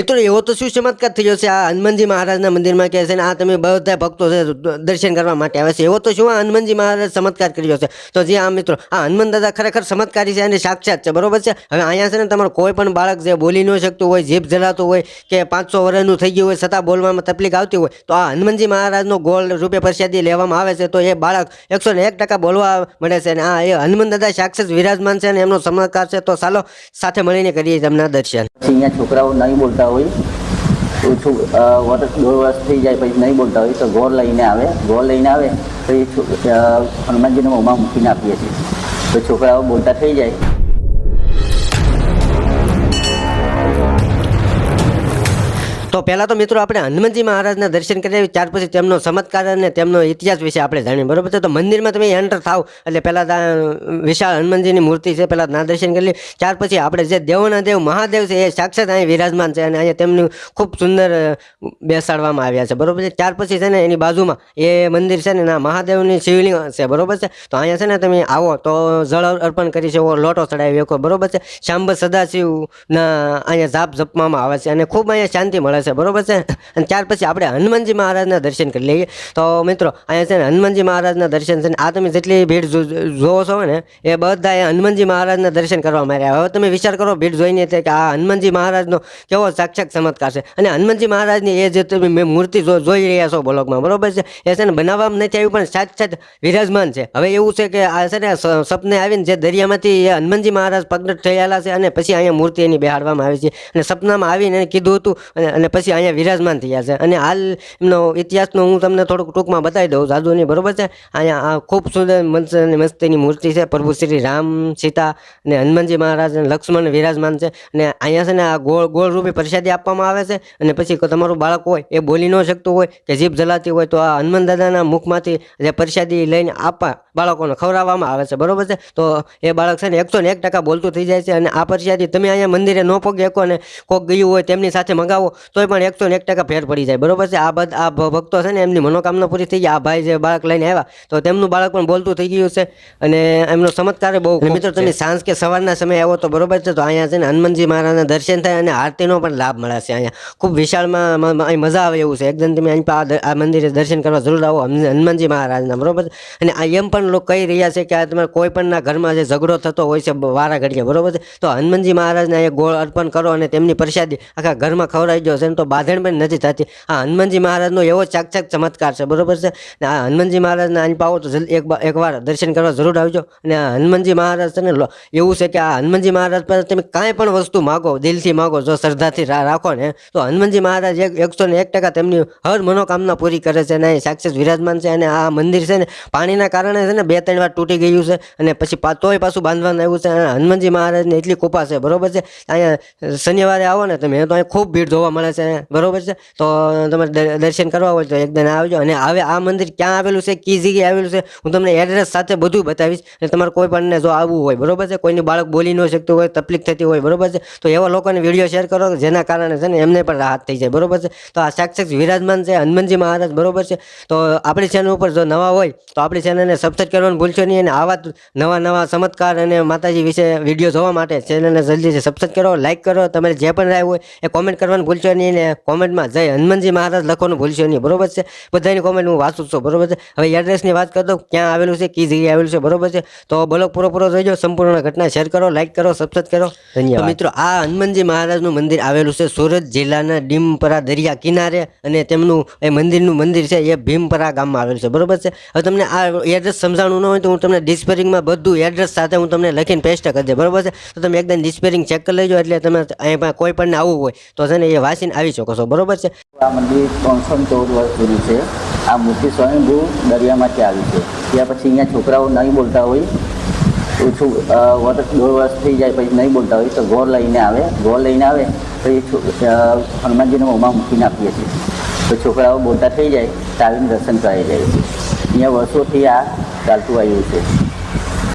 મિત્રો, એવો તો શું ચમત્કાર થયો છે? આ હનુમાનજી મહારાજના મંદિરમાં કહે છે ને, આ તમે બધા ભક્તો છે, દર્શન કરવા માટે આવે છે. એવો તો શું આ હનુમાનજી મહારાજ ચમત્કાર કર્યો છે? તો જે આ મિત્રો, આ હનુમાન દાદા ખરેખર ચમત્કારી છે અને સાક્ષાત છે, બરોબર છે? હવે અહીંયા છે ને, તમારો કોઈ પણ બાળક જે બોલી ન શકતું હોય, જીભ જલાતું હોય કે પાંચસો વર્ષનું થઈ ગયું હોય, છતાં બોલવામાં તકલીફ આવતી હોય, તો આ હનુમાનજી મહારાજનો ગોળ રૂપે પ્રસાદી લેવામાં આવે છે, તો એ બાળક એકસો ને એક ટકા બોલવા મળે છે અને આ એ હનુમાન દાદા સાક્ષાત વિરાજમાન છે અને એમનો ચમત્કાર છે, તો ચાલો સાથે મળીને કરીએ તેમના દર્શન. છોકરાઓ નહીં બોલતા હોય. ઓછું વર્ષ દોઢ વર્ષ થઈ જાય પછી નહીં બોલતા હોય તો ગોળ લઈને આવે. ગોળ લઈને આવે એ હનુમાનજીને મોંમાં મૂકીને આપીએ છીએ. તો છોકરાઓ બોલતા થઈ જાય. તો પહેલાં તો મિત્રો આપણે હનુમાનજી મહારાજના દર્શન કરી ત્યાર પછી તેમનો ચમત્કાર અને તેમનો ઇતિહાસ વિશે આપણે જાણીએ, બરાબર છે? તો મંદિરમાં તમે એન્ટર થાવ, એટલે પહેલાં વિશાળ હનુમાનજીની મૂર્તિ છે, પહેલાં ના દર્શન કરી ત્યાર પછી આપણે જે દેવોના દેવ, મહાદેવ છે, એ સાક્ષાત અહીં વિરાજમાન છે અને અહીંયા તેમનું ખૂબ સુંદર બેસાડવામાં આવ્યા છે, બરાબર છે? ત્યાર પછી છે ને એની બાજુમાં એ મંદિર છે ને ના મહાદેવની શિવલિંગ છે, બરાબર છે? તો અહીંયા છે ને તમે આવો, તો જળ અર્પણ કરી શકો, લોટો ચડાવી શકો, બરોબર છે? શાંબ સદાશિવના અહીંયા જાપ જપવામાં આવે છે અને ખૂબ અહીંયા શાંતિ મળે છે. બરાબર છે? અને ત્યાર પછી આપણે હનુમાનજી મહારાજના દર્શન કરી લઈએ. તો મિત્રો, અહીંયા છે ને હનુમાનજી મહારાજના દર્શન છે ને, આ તમે જેટલી ભીડ જોવો છો ને, એ બધા એ હનુમાનજી મહારાજના દર્શન કરવા માંડ્યા. હવે તમે વિચાર કરો, ભીડ જોઈને કે આ હનુમાનજી મહારાજનો કેવો સાક્ષાત ચમત્કાર છે. અને હનુમાનજી મહારાજની એ જે તમે મૂર્તિ જોઈ રહ્યા છો બ્લોગમાં બરોબર છે? એ છે ને બનાવવામાં નથી આવ્યું, પણ સાક્ષાત વિરાજમાન છે. હવે એવું છે કે આ છે ને સપને આવીને જે દરિયામાંથી એ હનુમાનજી મહારાજ પ્રગટ થયેલા છે અને પછી અહીંયા મૂર્તિ એની બેહાડવામાં આવી છે. અને સપનામાં આવીને કીધું હતું અને- પછી અહીંયા વિરાજમાન થયા છે. અને હાલ એમનો ઇતિહાસનો હું તમને થોડુંક ટૂંકમાં બતાવી દઉં. જાદુની બરાબર છે? અહીંયા આ ખૂબ સુંદર મસ્ત અને મસ્તીની મૂર્તિ છે. પ્રભુ શ્રી રામ, સીતા અને હનુમાનજી મહારાજ અને લક્ષ્મણ વિરાજમાન છે. અને અહીંયા છે ને આ ગોળ ગોળ રૂપે પ્રસાદી આપવામાં આવે છે. અને પછી તમારું બાળક હોય એ બોલી ન શકતું હોય કે જીભ જલાતી હોય તો આ હનુમાન દાદાના મુખમાંથી જે પ્રસાદી લઈને આપવા બાળકોને ખવડાવવામાં આવે છે. બરોબર છે? તો એ બાળક છે ને એકસો ને એક ટકા બોલતું થઈ જાય છે. અને આ પ્રસાદી તમે અહીંયા મંદિરે ન પગે શકો અને કોક ગયું હોય તેમની સાથે મંગાવો તોય પણ એકસો ને એક ટકા ફેર પડી જાય. બરોબર છે? આ બધા આ ભક્તો છે ને એમની મનોકામના પૂરી થઈ ગઈ આ ભાઈ જે બાળક લઈને આવ્યા તો તેમનું બાળક પણ બોલતું થઈ ગયું છે. અને એમનો ચમત્કાર બહુ મિત્રો તમે સાંજ કે સવારના સમયે આવો તો બરોબર છે? તો અહીંયા છે ને હનુમાનજી મહારાજના દર્શન થાય અને આરતીનો પણ લાભ મળે છે અહીંયા. ખૂબ વિશાળમાં અહીં મજા આવે એવું છે. એકદમ તમે અહીં આ મંદિરે દર્શન કરવા જરૂર આવો હનુમાન- હનુમાનજી મહારાજના બરોબર છે? અને આ એમ પણ લોકો કહી રહ્યા છે કે આ તમારે કોઈ પણના ઘરમાં જે ઝઘડો થતો હોય છે વારા ઘડીએ બરોબર છે? તો હનુમાનજી મહારાજને અહીંયા ગોળ અર્પણ કરો અને તેમની પ્રસાદી આખા ઘરમાં ખવડાવી દો છે ને તો બાંધણ પણ નથી થતી. આ હનુમાનજી મહારાજનો એવો ચાકચાક ચમત્કાર છે, બરોબર છે? ને આ હનુમાનજી મહારાજને અહીં પાવો તો જલ્દી એક વાર દર્શન કરવા જરૂર આવજો. અને આ હનુમાનજી મહારાજ છે ને એવું છે કે આ હનુમાનજી મહારાજ પર તમે કાંઈ પણ વસ્તુ માગો, દિલથી માગો, જો શ્રદ્ધાથી રાખો ને, તો હનુમાનજી મહારાજ એક, એકસો ને એક ટકા તેમની હર મનોકામના પૂરી કરે છે. અને સાક્ષાત વિરાજમાન છે અને આ મંદિર છે ને, પાણીના કારણે છે ને બે ત્રણ વાર તૂટી ગયું છે. અને પછી તોય પાછું બાંધવાનું આવ્યું છે. અને હનુમાનજી મહારાજને એટલી કૃપા છે, બરોબર છે? અહીંયા શનિવારે આવો ને તમે તો અહીં ખૂબ ભીડ જોવા મળે છે. બરોબર છે? તો તમે દર્શન કરવા હોય તો એકદમ આવજો. અને હવે આ મંદિર ક્યાં આવેલું છે? કઈ જગ્યાએ આવેલું છે? હું તમને એડ્રેસ સાથે બધું બતાવીશ. અને તમારે કોઈ પણને જો આવવું હોય, બરોબર છે? કોઈની બાળક બોલી ન શકતું હોય, તકલીફ થતી હોય, બરોબર છે? તો એવા લોકોને વીડિયો શેર કરો જેના કારણે છે ને એમને પણ રાહત થઈ જાય, બરોબર છે? તો આ સાક્ષાત વિરાજમાન છે હનુમાનજી મહારાજ, બરોબર છે? તો આપણી ચેનલ ઉપર જો નવા હોય, તો આપણી ચેનલને સબસ્ક્રાઈબ કરવાનું ભૂલશો નહીં અને આવા નવા નવા ચમત્કાર અને માતાજી વિશે વીડિયો જોવા માટે ચેનલને જલ્દીથી સબસ્ક્રાઈબ કરો લાઇક કરો. તમારે જે પણ રાય હોય એ કોમેન્ટ કરવાનું ભૂલશો નહીં. અને કોમેન્ટમાં જય હનુમાનજી મહારાજ લખવાનું ભૂલશો નહીં. બરોબર છે? બધાની કોમેન્ટ હું વાંચું છું. બરોબર છે? હવે એડ્રેસની વાત કરતો, ક્યાં આવેલું છે? કઈ જગ્યાએ આવેલું છે? બરોબર છે? તો બ્લોગ પૂરો પૂરો જોઈજો સંપૂર્ણ ઘટના શેર કરો લાઈક કરો સબસ્ક્રાઈબ કરો. ધન્યવાદ. મિત્રો, આ હનુમાનજી મહારાજનું મંદિર આવેલું છે સુરત જિલ્લાના ડીમપરા દરિયા કિનારે અને તેમનું એ મંદિરનું મંદિર છે એ ભીમપરા ગામમાં આવેલું છે. બરોબર છે? હવે તમને આ એડ્રેસ સમજાણું ન હોય તો હું તમને ડિસ્પેરિંગમાં બધું એડ્રેસ સાથે હું તમને લખીને પેસ્ટ કરી દે બરોબર છે? તો તમે એકદમ ડિસ્પેરિંગ ચેક કરી લેજો, એટલે તમે અહીંયા કોઈ પણ આવવું હોય તો છે ને એ વાંચીને આવી શકો છો. બરોબર છે? આ મંદિર ત્રણસો ચૌદ વર્ષ જૂનું છે. આ મૂર્તિ સ્વયંભૂ દરિયામાંથી આવી છે. ત્યાં પછી અહીંયા છોકરાઓ નહીં બોલતા હોય. ઓછું વર્ષ, દોઢ વર્ષ થઈ જાય પછી નહીં બોલતા હોય તો ગોળ લઈને આવે. ગોળ લઈને આવે તો એ હનુમાનજીને મોંમાં મૂકીને આપીએ છીએ. તો છોકરાઓ બોલતા થઈ જાય તો આવીને દર્શન કરાવી જાય છે. અહીંયા વર્ષોથી આ ચાલતું આવ્યું છે.